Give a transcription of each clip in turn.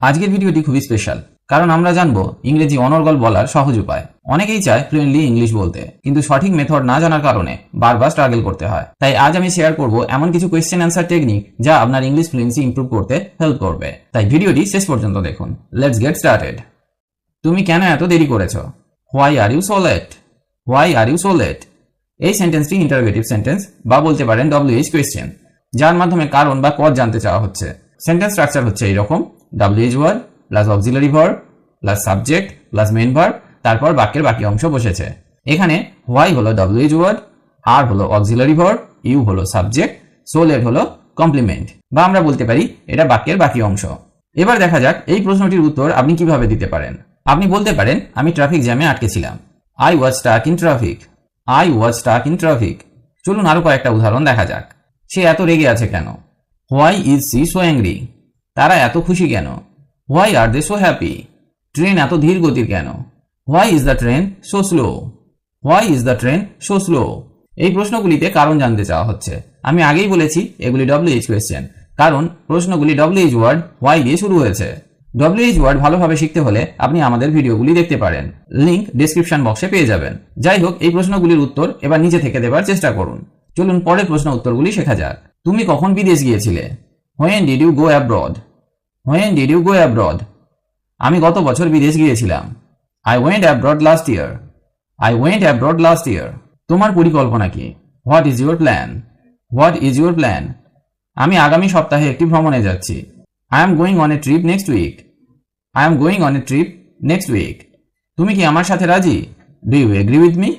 আজকের ভিডিওটি খুবই স্পেশাল কারণ আমরা জানব ইংরেজি অনর্গল বলার সহজ উপায়। অনেকেই চায় ফ্লুয়েন্টলি ইংলিশ বলতে, কিন্তু সঠিক মেথড না জানার কারণে বারবার স্ট্রাগল করতে হয়। তাই আজ আমি শেয়ার করব এমন কিছু কোয়েশ্চেন অ্যান্সার টেকনিক যা আপনার ইংলিশ ফ্লুয়েন্সি ইমপ্রুভ করতে হেল্প করবে। তাই ভিডিওটি শেষ পর্যন্ত দেখুন। লেটস গেট স্টার্টেড তুমি কেন এত দেরি করেছ? Why are you so late why are you so late এই সেন্টেন্সটি ইন্টারোগেটিভ সেন্টেন্স বা বলতে পারেন ডব্লিউএইচ কোয়েশ্চেন যার মাধ্যমে কারণ বা কজ জানতে চাওয়া হচ্ছে। সেন্টেন্স স্ট্রাকচার হচ্ছে এইরকম। WH word plus auxiliary verb plus subject plus main verb তারপর বাক্যের বাকি অংশ বসেছে। এখানে হোয়াই হলো ডব্লিউএইচ ওয়ার্ড আর হলো অক্সিলারি ভার্ব ইউ হলো সাবজেক্ট সো লেট হলো কমপ্লিমেন্ট বা আমরা বলতে পারি এটা বাক্যের বাকি অংশ। এবার দেখা যাক এই প্রশ্নটির উত্তর আপনি কীভাবে দিতে পারেন। আপনি বলতে পারেন, আমি ট্রাফিক জ্যামে আটকেছিলাম I was stuck in traffic I was stuck in traffic চলুন আরও কয়েকটা উদাহরণ দেখা যাক। সে এত রেগে আছে কেন? Why is she so angry তারা এত খুশি কেন? Why are they so happy train এত ধীর গতির কেন? Why is the train so slow why is the train so slow এই প্রশ্নগুলিতে কারণ জানতে চাওয়া হচ্ছে। আমি আগেই বলেছি, এগুলি ডব্লিউএইচ কোয়েশ্চেন কারণ প্রশ্নগুলি ডব্লিউএইচ ওয়ার্ড হোয়াই দিয়ে শুরু হয়েছে। ডব্লিউএইচ ওয়ার্ড ভালোভাবে শিখতে হলে আপনি আমাদের ভিডিওগুলি দেখতে পারেন। লিংক ডিসক্রিপশন বক্সে পেয়ে যাবেন। যাই হোক, এই প্রশ্নগুলির উত্তর এবার নিজে থেকে দেবার চেষ্টা করুন। চলুন পরের প্রশ্ন উত্তরগুলি শেখা যাক। তুমি কখন বিদেশ গিয়েছিলে? When did you go abroad when did you go abroad আমি গত বছর বিদেশ গিয়েছিলাম। I went abroad last year I went abroad last year তোমার পরিকল্পনা কি? What is your plan what is your plan আমি আগামী সপ্তাহে একটি ভ্রমণে যাচ্ছি। I am going on a trip next week I am going on a trip next week তুমি কি আমার সাথে রাজি? Do you agree with me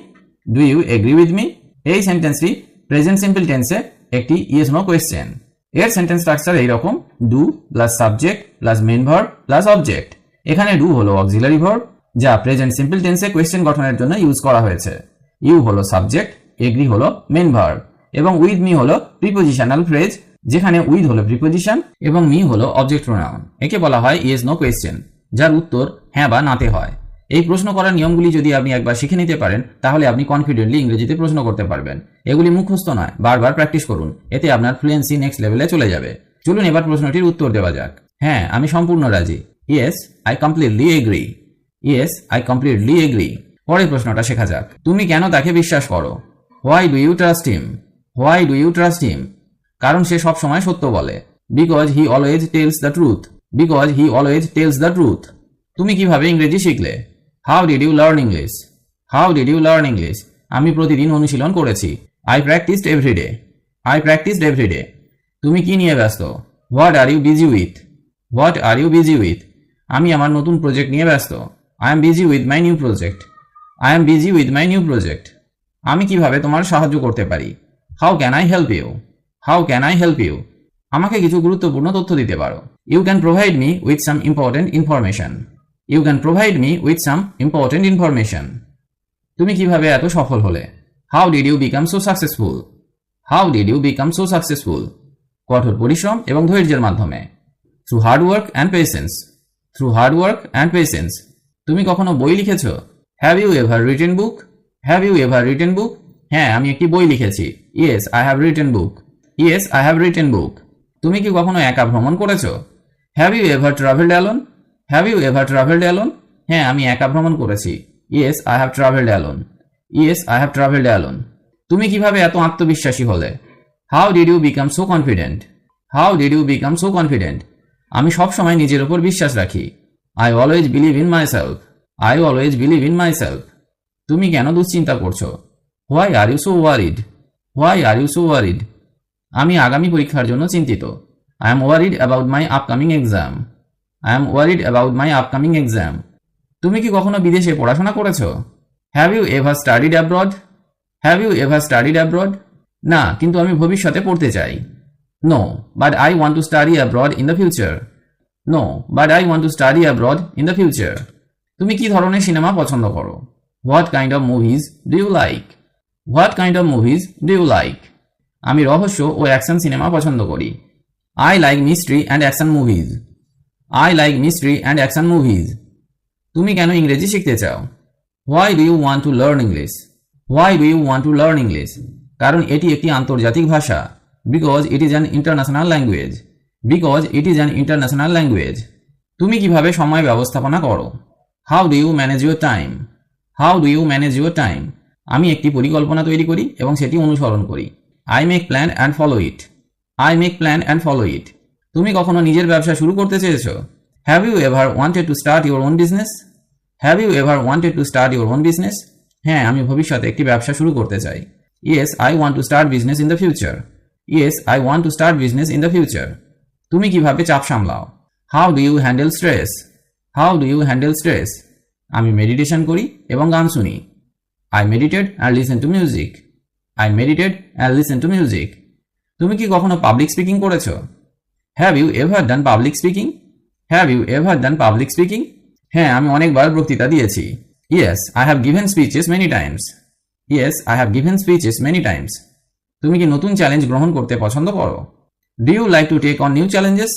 do you agree with me এই সেন্টেন্সটি প্রেজেন্ট সিম্পল টেন্সে একটি ইয়েস নো কোয়েশ্চেন এর সেন্টেন্স স্ট্রাকচার এইরকম do plus subject plus main verb plus object এখানে ডু হলো অক্সিলারি ভার্ব যা প্রেজেন্ট সিম্পল টেন্সে কোয়েশ্চেন গঠনের জন্য ইউজ করা হয়েছে। ইউ হলো সাবজেক্ট এগ্রি হলো মেন ভার্ব এবং উইথ মি হলো প্রিপোজিশনাল ফ্রেজ যেখানে উইথ হলো প্রিপোজিশন এবং মি হলো অবজেক্ট প্রোনাউন একে বলা হয় ইয়েস নো কোয়েশ্চেন যার উত্তর হ্যাঁ বা নাতে হয়। এই প্রশ্ন করার নিয়মগুলি যদি আপনি একবার শিখে নিতে পারেন, তাহলে আপনি কনফিডেন্টলি ইংরেজিতে প্রশ্ন করতে পারবেন। এগুলি মুখস্থ নয়, বারবার প্র্যাকটিস করুন। এতে আপনার ফ্লুয়েন্সি নেক্সট লেভেলে চলে যাবে। চলুন এবার প্রশ্নটির উত্তর দেওয়া যাক। হ্যাঁ আমি সম্পূর্ণ রাজি। Yes I completely agree yes I completely agree পরের প্রশ্নটা শেখা যাক। তুমি কেন তাকে বিশ্বাস করো? Why do you trust him why do you trust him কারণ সে সব সময় সত্য বলে। Because he always tells the truth because he always tells the truth তুমি কীভাবে ইংরেজি শিখলে? How did you learn English how did you learn English আমি প্রতিদিন অনুশীলন করেছি। I practised everyday I practised everyday তুমি কি নিয়ে ব্যস্ত? What are you busy with what are you busy with আমি আমার নতুন প্রজেক্ট নিয়ে ব্যস্ত। I am busy with my new project I am busy with my new project আমি কীভাবে তোমার সাহায্য করতে পারি? How can I help you how can I help you আমাকে কিছু গুরুত্বপূর্ণ তথ্য দিতে পারো। You can provide me with some important information you can provide me with some important information তুমি কীভাবে এত সফল হলে? How did you become so successful how did you become so successful কঠোর পরিশ্রম এবং ধৈর্যের মাধ্যমে। Through hard work and patience through hard work and patience তুমি কখনো বই লিখেছ? Have you ever written book have you ever written book হ্যাঁ আমি একটি বই লিখেছি। Yes I have written book yes I have written book তুমি কি কখনো একা ভ্রমণ করেছ? Have you ever travelled alone have you ever travelled alone হ্যাঁ আমি একা ভ্রমণ করেছি। Yes I have travelled alone yes I have travelled alone তুমি কীভাবে এত আত্মবিশ্বাসী হলে? How did you become so confident how did you become so confident আমি সবসময় নিজের ওপর বিশ্বাস রাখি। I always believe in myself I always believe in myself তুমি কেন দুশ্চিন্তা করছ? Why are you so worried why are you so worried আমি আগামী পরীক্ষার জন্য চিন্তিত। I am worried about my upcoming exam I am worried about my upcoming exam তুমি কি কখনো বিদেশে পড়াশোনা করেছ? Have you ever studied abroad have you ever studied abroad না, কিন্তু আমি ভবিষ্যতে পড়তে চাই। No but I want to study abroad in the future no but I want to study abroad in the future তুমি কি ধরনের সিনেমা পছন্দ করো? What kind of movies do you like what kind of movies do you like আমি রহস্য ও action cinema পছন্দ করি। I like mystery and action movies I like mystery and action movies তুমি কেন ইংরেজি শিখতে চাও? Why do you want to learn English why do you want to learn English কারণ এটি একটি আন্তর্জাতিক ভাষা। Because it is an international language because it is an international language তুমি কীভাবে সময় ব্যবস্থাপনা করো? How do you manage your time how do you manage your time আমি একটি পরিকল্পনা তৈরি করি এবং সেটি অনুসরণ করি। I make plan and follow it I make plan and follow it তুমি কখনো নিজের ব্যবসা শুরু করতে চেয়েছো? Have you ever wanted to start your own business have you ever wanted to start your own business হ্যাঁ আমি ভবিষ্যতে একটি ব্যবসা শুরু করতে চাই। Yes I want to start business in the future yes I want to start business in the future তুমি কীভাবে চাপ সামলাও? How do you handle stress how do you handle stress আমি মেডিটেশন করি এবং গান শুনি। I meditate and listen to music I meditate and listen to music তুমি কি কখনো পাবলিক স্পিকিং করেছ? Have you ever done public speaking have you ever done public speaking হ্যাঁ আমি অনেকবার বক্তৃতা দিয়েছি। Yes I have given speeches many times yes I have given speeches many times তুমি কি নতুন চ্যালেঞ্জ গ্রহণ করতে পছন্দ করো? Do you like to take on new challenges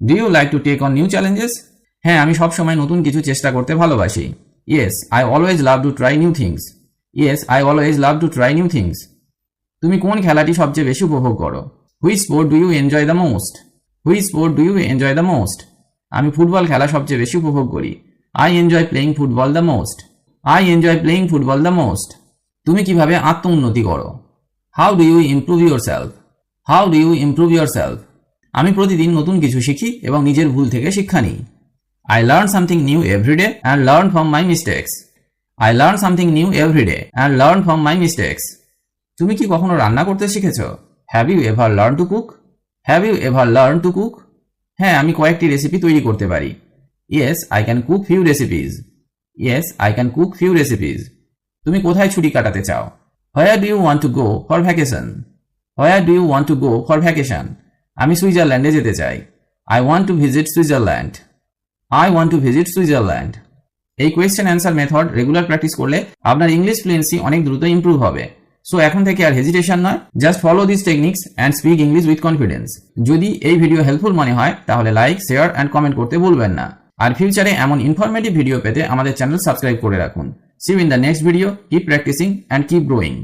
do you like to take on new challenges হ্যাঁ আমি সবসময় নতুন কিছু চেষ্টা করতে ভালোবাসি। Yes I always love to try new things yes I always love to try new things তুমি কোন খেলাটি সবচেয়ে বেশি উপভোগ করো? Which sport do you enjoy the most which sport do you enjoy the most আমি ফুটবল খেলা সবচেয়ে বেশি উপভোগ করি। I enjoy playing football the most I enjoy playing football the most তুমি কীভাবে আত্ম উন্নতি করো? How do you improve yourself how do you improve yourself আমি প্রতিদিন নতুন কিছু শিখি এবং নিজের ভুল থেকে শিক্ষা নিই। I learn something new everyday and learn from my mistakes I learn something new everyday and learn from my mistakes তুমি কি কখনো রান্না করতে শিখেছ? Have you ever learn to cook have you ever learn to cook হ্যাঁ আমি কয়েকটি recipe তৈরি করতে পারি। Yes I can cook few recipes yes I can cook few recipes তুমি কোথায় ছুটি কাটাতে চাও? Where do you want to go for vacation where do you want to go for vacation আমি সুইজারল্যান্ডে যেতে চাই। I want to visit Switzerland I want to visit Switzerland এই question answer method regular practice করলে আপনার English fluency অনেক দ্রুত improve হবে। সো এখন থেকে আর হেজিটেশন নয়। Just follow this techniques and speak English with confidence যদি এই ভিডিও হেল্পফুল মনে হয়, তাহলে লাইক শেয়ার অ্যান্ড কমেন্ট করতে ভুলবেন না। আর ফিউচারে এমন ইনফরমেটিভ ভিডিও পেতে আমাদের চ্যানেল সাবস্ক্রাইব করে রাখুন। See in the next video keep practicing and keep growing